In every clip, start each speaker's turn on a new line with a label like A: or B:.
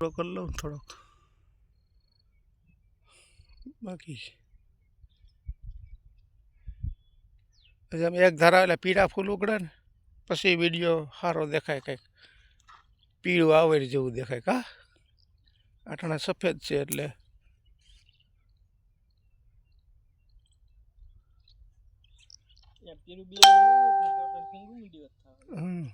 A: થોડો કરી લઉં થોડોક. બાકી. પછી આમ એક ધારા એટલે પીળા ફૂલ ઉગડે ને પછી વીડિયો સારો દેખાય કંઈક. પીળું આવે જેવું દેખાય કા? આટણા સફેદ છે એટલે.
B: હમ ફીંગું મીડિયો થાય
A: હમ.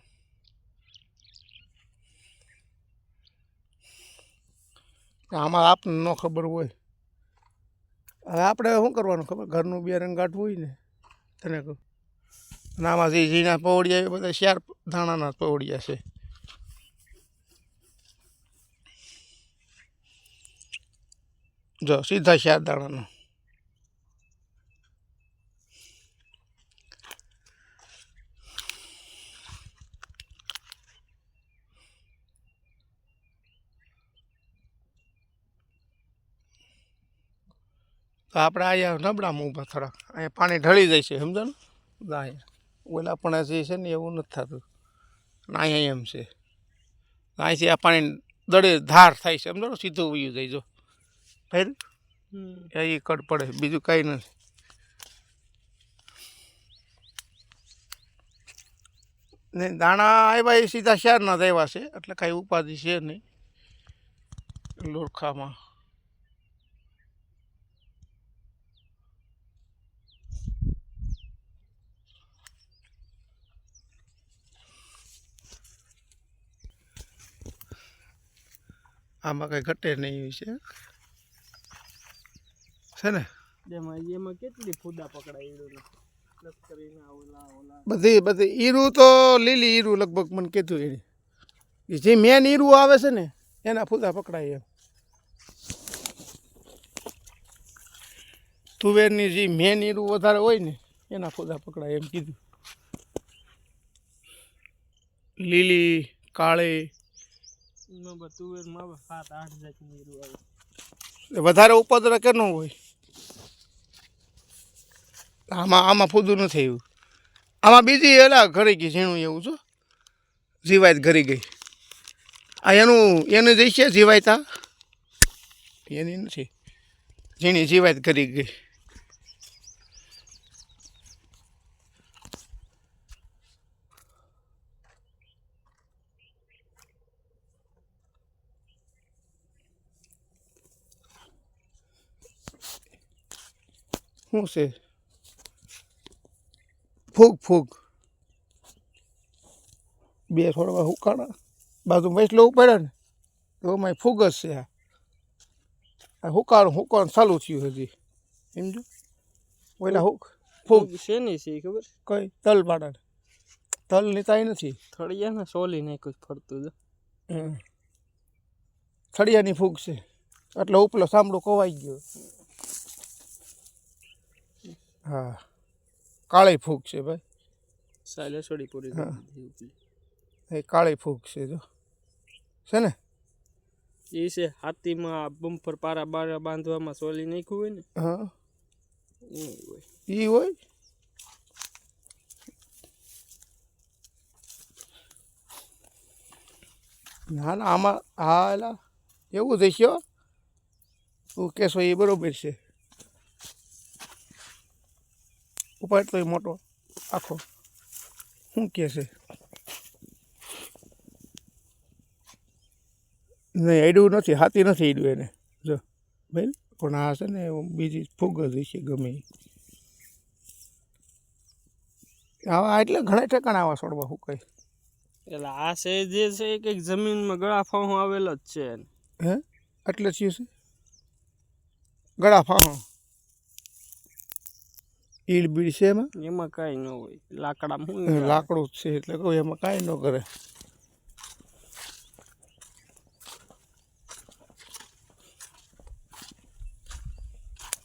A: આમાં આપને ન ખબર હોય. હવે આપણે શું કરવાનું ખબર? ઘરનું બિયારણ કાઢવું હોય ને, તને કહું. અને આમાં જે ઝીણા પવડિયા એ બધા ચાર દાણાના પવડિયા છે. જો, સીધા ચાર દાણાના તો આપણે અહીંયા નબળામાં ઊભા થોડાક અહીંયા પાણી ઢળી જાય છે સમજો ને? અહીંયા. ઓલા પણ જે છે ને એવું નથી થતું. અને અહીંયા એમ છે. અહીંથી આ પાણી દડે ધાર થાય છે સમજો ને? સીધું વયું જાય જો. ફેર? એ કડ પડે બીજું કાંઈ નથી. ને દાણા આવ્યા એ સીધા શહેરના જ આવ્યા છે એટલે કાંઈ ઉપાધિ છે નહીં. લોરખામાં. આમાં કંઈ ઘટે નહીં છે. છે ને?
B: એમાં કેટલી ફૂદા પકડાય
A: બધી બધી ઈરું તો લીલી ઈરું લગભગ મને કીધું એને જે મેન ઈરું આવે છે ને એના ફૂદા પકડાય એમ. તુવેરની જે મેન ઈરું વધારે હોય ને એના ફૂદા પકડાય એમ કીધું. લીલી કાળી વધારે ઉપદ્ર ન હોય? આમાં આમાં ફૂદું નથી એવું આમાં બીજી એલા ઘરી ગઈ, ઝીણું એવું છો જીવાત ઘરી ગઈ. આ એનું એનું જઈ છે જીવાયતા એની નથી. ઝીણી જીવાત ઘરી ગઈ. શું છે ફૂગ ફૂગ બે થોડા હુકાણા. બાજુ વેચલો પડે ને તો એમાં ફૂગ જ છે આ. હુકાણ હુકાણ ચાલુ થયું હજી. સમજો પહેલાં હુક ફૂગ.
B: છે નહીં છે ખબર?
A: કઈ તલ પાડા તલ નીતાય નથી.
B: થળિયા ને સોલી નહીં કોઈ ફરતું.
A: થળિયાની ફૂગ છે. એટલે ઉપલો સાંભળો કોવાઈ ગયો. હા. કાળી ફૂગ છે ભાઈ.
B: સાલે સોડી પૂરી
A: હા. એ કાળી ફૂગ છે જો. છે ને?
B: એ છે હાથીમાં બમ્પર પારા બારા બાંધવામાં સોલી નાખ્યું હોય ને.
A: હા.
B: એ હોય.
A: ના ના આમાં હા એલા એવું થઈ ગયો તું કહેશો એ બરોબર છે. ઉપાડ તો એ મોટો. આખો. શું કહે છે? નહીં અડ્યું નથી હાથી નથી અડ્યું એને. જો ભાઈ પણ આ છે ને બીજી ફૂગ જ છે ગમે. આવા એટલે ઘણા ઠેકાણા આવા છોડવા હુકાય
B: એટલે આ છે જે છે એક એક જમીનમાં ગળા ફાંહો આવેલો જ છે.
A: હે? એટલે શું છે? ગળા ફાહો ઈડ બીડ છે એમાં?
B: એમાં કાંઈ ન હોય. લાકડામાં
A: લાકડું જ છે એટલે કહું એમાં કાંઈ ન કરે.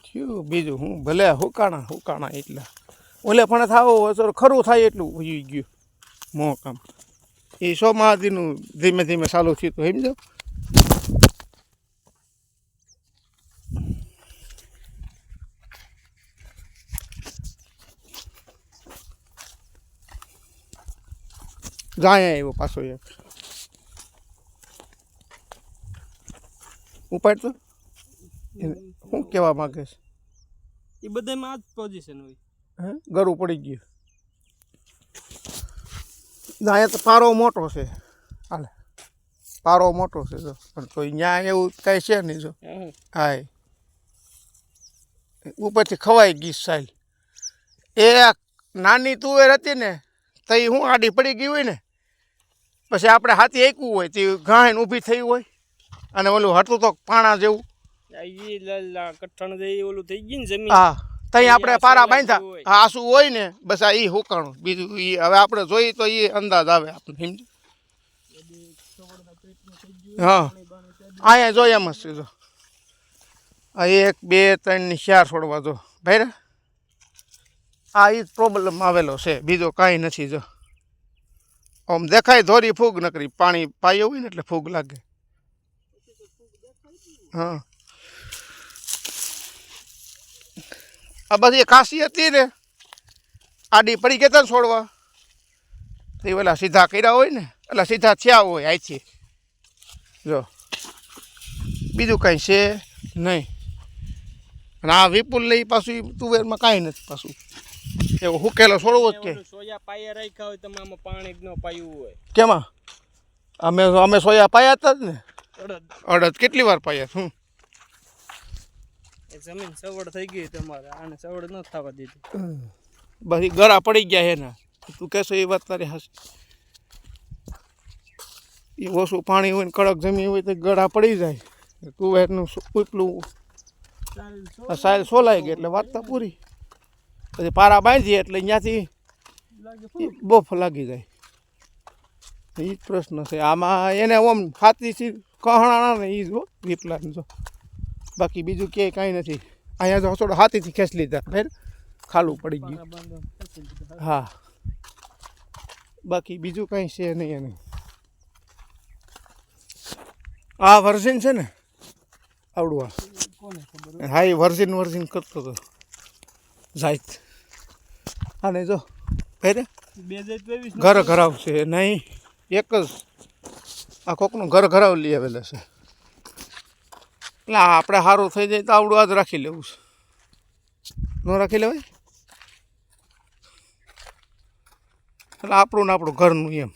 A: થયું બીજું હું ભલે હુકાણા હુકાણા એટલા. ઓલે પણ થાવો અસર ખરું થાય એટલું વહી ગયું. મોં કામ. એ સો મહાદીનું ધીમે ધીમે ચાલુ થયું તો સમજો? જાય આવ્યો પાછો એક ઉપાડ તો શું કહેવા માગે છે?
B: એ બધામાં આ જ પોઝિશન હોય.
A: હે? ગરું પડી ગયું. જાય અહીંયા તો પારો મોટો છે. હાલે. પારો મોટો છે જો પણ તો ત્યાં એવું કાંઈ છે નહીં જો.
B: હા.
A: હા ઉપરથી ખવાઈ ગઈ સાઈલ એ નાની તુવેર હતી ને તો એ હું આડી પડી ગઈ હોય ને પછી આપણે હાથી એકવું હોય તે ઘાણ ઊભી થઈ હોય. અને ઓલું હતું તો પાણા જેવું.
B: કઠણ ઓલું થઈ ગયું ને જમીન.
A: હા તઈ આપણે પારા બાંધ્યા. આસુ હોય ને બસ આ એ હુકાણું. બીજું એ હવે આપણે જોઈએ તો એ અંદાજ આવે આપણે સમજ હા. અહીંયા જોઈએ એમ જ જો. એક બે ત્રણ ને ચાર છોડવા જો. ભાઈ આ એ જ પ્રોબ્લેમ આવેલો છે. બીજો કાંઈ નથી જો. આમ દેખાય ધોરી ફૂગ નકરી, પાણી પાયો હોય ને એટલે ફૂગ લાગે. હા. આ બધી ખાંસી હતી ને. આડી પડી ગયા છોડવા. એ પેલા સીધા કર્યા હોય ને, એટલે સીધા થયા હોય અહીંથી જો. બીજું કાંઈ છે નહીં. અને આ વિપુલ લઈ પાછું તુવેરમાં કાંઈ નથી પાછું. એવો હુકેલો છોડવો જ કે.
B: સોયા પાયા રાખ્યા હોય તમે આમાં પાણી જ ન પાયું હોય.
A: કેમાં? અમે અમે સોયા પાયા હતા જ ને?
B: અડદ.
A: અડદ કેટલી વાર પાયા હું?
B: એ જમીન સવડ થઈ ગઈ તમારે આને સવડ ન થવા દીધી.
A: બધી ગળા પડી ગયા છે ને. તું કહેશો એ વાત તારી હશે એ ઓછું પાણી હોય ને કડક જમીન હોય તો ગળા પડી જાય. કુવેરનું ઉપલું સાયલ સોલાઈ ગઈ એટલે વાત તો પૂરી. પછી પારા બાંધીએ એટલે અહીંયાથી બફ બોફ લાગી જાય. એ જ પ્રશ્ન છે. આમાં એને ઓમ હાથીથી કહણાણા ને એ જો વિપલાન જો. બાકી બીજું ક્યાંય કાંઈ નથી. અહીંયા જો થોડો હાથીથી ખેંચ લીધા ફેર ખાલું પડી ગયું. હા. બાકી બીજું કાંઈ છે નહીં એને. આ વર્ઝિન છે ને આવડું આ હા એ વર્ઝિન વર્ઝિન કરતો હતો. જાયત અને જો.
B: બે
A: ઘર ઘરાવ છે નહીં એક જ. આ કોકનું ઘર ઘરાવ લઈ આવેલા છે. એટલે આપણે સારું થઈ જાય તો આવડું આજ રાખી લેવું છે. ન રાખી લેવાય? એટલે આપણું ને આપણું ઘરનું એમ.